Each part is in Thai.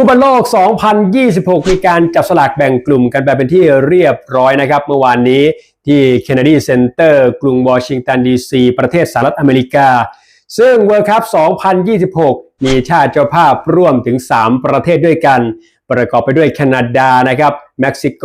ฟุตบอลโลก 2026 มีการจับสลากแบ่งกลุ่มกันไปเป็นที่เรียบร้อยนะครับ เมื่อวานนี้ที่ Kennedy Center กรุงวอชิงตันดีซีประเทศสหรัฐอเมริกา ซึ่ง World Cup 2026 มีชาติเจ้าภาพร่วมถึง 3 ประเทศด้วยกัน ประกอบไปด้วยแคนาดานะครับเม็กซิโก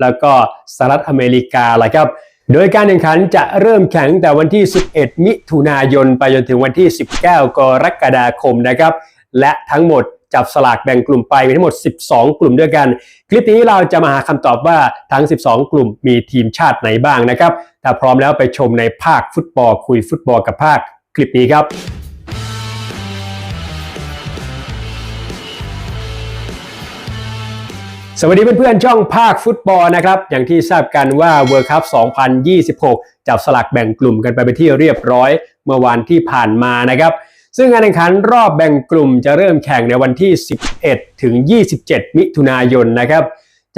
แล้วก็สหรัฐอเมริกาแหละครับโดยการแข่งขันจะเริ่มแข่งแต่วันที่ 11 มิถุนายนไปจนถึงวันที่ 19 กรกฎาคมนะครับ และทั้งหมด จับสลากแบ่งกลุ่มไปมีทั้งหมด 12 กลุ่มด้วยกัน คลิปนี้เราจะมาหาคำตอบว่าทั้ง 12 กลุ่มมีทีมชาติไหนบ้างนะครับ ถ้าพร้อมแล้วไปชมในภาคฟุตบอลคุยฟุตบอลกับภาคคลิปนี้ครับสวัสดีเพื่อนๆ ช่องภาคฟุตบอลนะครับ อย่างที่ทราบกันว่า World Cup 2026 จับสลักแบ่งกลุ่มกันไปเป็นที่เรียบร้อยเมื่อวันที่ผ่านมานะครับ ซึ่งการแข่งขันรอบแบ่งกลุ่มจะเริ่มแข่งในวันที่ 11 ถึง 27 มิถุนายนนะครับ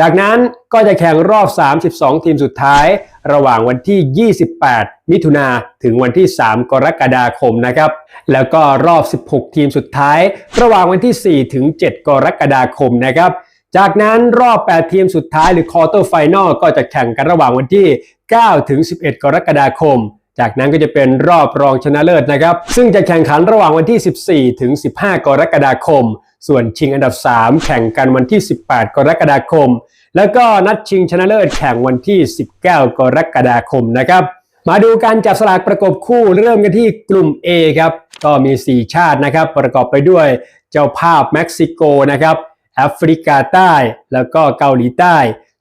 จากนั้นก็จะแข่งรอบ 32 ทีมสุดท้าย ระหว่างวันที่ 28 มิถุนาถึงวันที่ 3 กรกฎาคมนะครับ แล้วก็รอบ 16 ทีมสุดท้าย ระหว่างวันที่ 4 ถึง 7 กรกฎาคมนะครับจากนั้นรอบ 8 ทีมสุดท้ายหรือ Quarter Final ก็จะแข่งกันระหว่างวันที่ 9 ถึง 11 กรกฎาคม จากนั้นก็จะเป็นรอบรองชนะเลิศนะครับ ซึ่งจะแข่งขันระหว่างวันที่ 14 ถึง 15 กรกฎาคม ส่วนชิงอันดับ 3 แข่งกันวันที่ 18 กรกฎาคม แล้วก็นัดชิงชนะเลิศแข่งวันที่ 19 กรกฎาคมนะครับมาดูการจับสลากประกบคู่เริ่มกันที่กลุ่ม A ครับ ก็มี 4 ชาตินะครับ ประกอบไปด้วยเจ้าภาพเม็กซิโกนะครับแอฟริกาใต้ แล้วก็เกาหลีใต้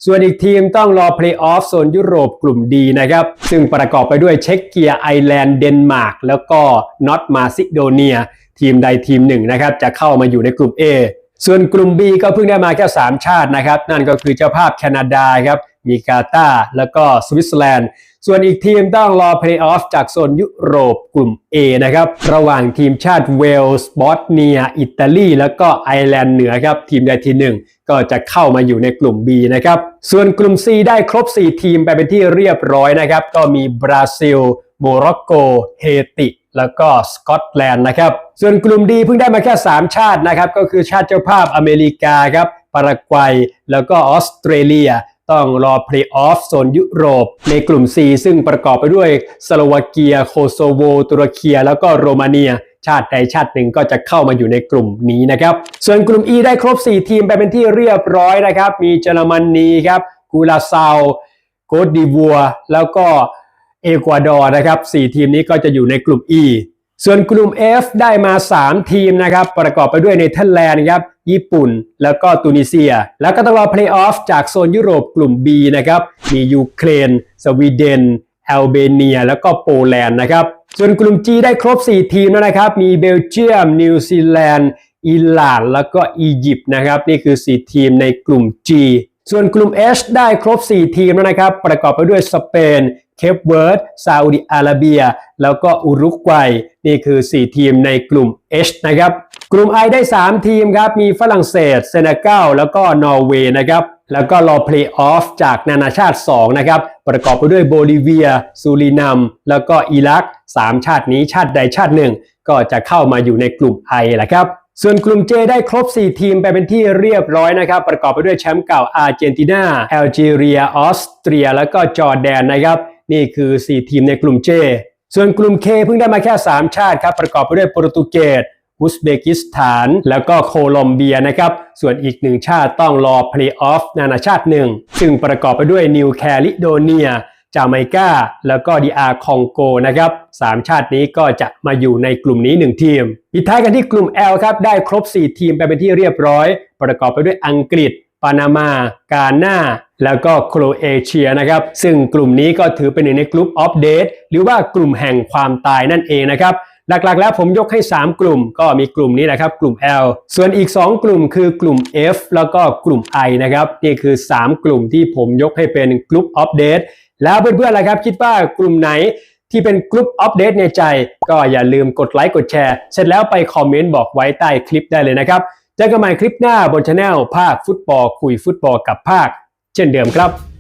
ส่วนอีกทีมต้องรอเพลย์ออฟโซนยุโรปกลุ่มดีนะครับ ซึ่งประกอบไปด้วยเช็กเกียไอแลนด์เดนมาร์กแล้วก็นอตมาซิโดเนีย ทีมใดทีมหนึ่งนะครับ จะเข้ามาอยู่ในกลุ่ม A ส่วนกลุ่ม B ก็เพิ่งได้มาแค่ 3 ชาตินะครับ นั่นก็คือเจ้าภาพแคนาดาครับมีกาตาร์แล้วก็สวิตเซอร์แลนด์ ส่วนอีกทีมต้องรอเพลย์ออฟจากโซนยุโรปกลุ่ม A นะครับ ระหว่างทีมชาติเวลส์บอสเนีย อิตาลี แล้วก็ไอร์แลนด์เหนือครับ ทีมใดทีหนึ่งก็จะเข้ามาอยู่ในกลุ่ม B นะครับ ส่วนกลุ่ม C ได้ครบ 4 ทีมไปเป็นที่เรียบร้อยนะครับ ก็มีบราซิลโมร็อกโก เฮติ แล้วก็สกอตแลนด์นะครับ ส่วนกลุ่มดีเพิ่งได้มาแค่ 3 ชาตินะครับ ก็คือชาติเจ้าภาพอเมริกาครับปารากวัย แล้วก็ออสเตรเลีย ต้องรอเพลย์ออฟโซนยุโรป ในกลุ่ม C ซึ่งประกอบไปด้วยสโลวาเกีย โคโซโว ตุรเกีย แล้วก็โรมาเนีย ชาติใดชาติหนึ่งก็จะเข้ามาอยู่ในกลุ่มนี้นะครับ ส่วนกลุ่ม E ได้ครบ 4 ทีมไปเป็นที่เรียบร้อยนะครับ มีเยอรมนีครับกูลาซาวโกดดิวัว แล้วก็เอกวาดอร์นะครับ 4 ทีมนี้ก็จะอยู่ในกลุ่ม E ส่วนกลุ่ม F ได้มา 3 ทีมนะครับ ประกอบไปด้วยเนเธอร์แลนด์ครับญี่ปุ่น แล้วก็ตูนิเซีย แล้วก็ต้องรอเพลย์ออฟจากโซนยุโรปกลุ่ม B นะครับ มียูเครน สวีเดนแอลเบเนีย แล้วก็โปแลนด์นะครับ ส่วนกลุ่ม G ได้ครบ 4 ทีมแล้วนะครับ มีเบลเยียม นิวซีแลนด์อิหร่าน แล้วก็อียิปต์นะครับ นี่คือ 4 ทีมในกลุ่ม G ส่วนกลุ่ม H ได้ครบ 4 ทีมแล้วนะครับ ประกอบไปด้วยสเปน เคปเวิร์ดซาอุดิอาระเบีย แล้วก็อุรุกวัย นี่คือ 4 ทีมในกลุ่ม H นะครับ กลุ่ม I ได้ 3 ทีมครับ มีฝรั่งเศส เซเนกัลแล้วก็นอร์เวย์นะครับ แล้วก็รอเพลย์ออฟจากนานาชาติ 2 นะครับ ประกอบไปด้วยโบลิเวีย ซูรินัมแล้วก็อิรัก 3 ชาตินี้ชาติใดชาติหนึ่ง ก็จะเข้ามาอยู่ในกลุ่ม I แหละครับส่วนกลุ่ม J ได้ครบ 4 ทีมไปเป็นที่เรียบร้อยนะครับ ประกอบไปด้วยแชมป์เก่าอาร์เจนตินาแอลจีเรีย ออสเตรีย แล้วก็จอร์แดนนะครับ นี่คือ 4 ทีมในกลุ่ม J ส่วนกลุ่ม K เพิ่งได้มาแค่ 3 ชาติครับ ประกอบไปด้วยโปรตุเกสอุซเบกิสถาน แล้วก็โคลอมเบียนะครับ ส่วนอีกหนึ่งชาติต้องรอเพลย์ออฟนานาชาติหนึ่ง ซึ่งประกอบไปด้วยนิวแคลิโดเนีย จาเมกา แล้วก็ดีอาร์คองโกนะครับสามชาตินี้ก็จะมาอยู่ในกลุ่มนี้ 1 ทีมปิดท้ายกันที่กลุ่ม L ครับ ได้ครบ 4 ทีมไปเป็นที่เรียบร้อย ประกอบไปด้วยอังกฤษ ปานามา กาหน้า แล้วก็โครเอเชียนะครับ ซึ่งกลุ่มนี้ก็ถือเป็นหนึ่งในกลุ่มออฟเดตหรือว่ากลุ่มแห่งความตายนั่นเองนะครับหลักๆ แล้วผมยกให้ 3 กลุ่มก็มีกลุ่มนี้นะครับ กลุ่ม L ส่วนอีก 2 กลุ่มคือกลุ่ม F แล้วก็กลุ่ม I นะครับ นี่คือ 3 กลุ่มที่ผมยกให้เป็นกลุ่มออฟเดตแล้วเพื่อนๆล่ะครับ คิดว่ากลุ่มไหนที่เป็นกลุ่มอัปเดตในใจ ก็อย่าลืมกดไลค์กดแชร์ เสร็จแล้วไปคอมเมนต์บอกไว้ใต้คลิปได้เลยนะครับ เจอกันใหม่คลิปหน้าบนช anel ภาคฟุตบอลคุยฟุตบอลกับภาค เช่นเดิมครับ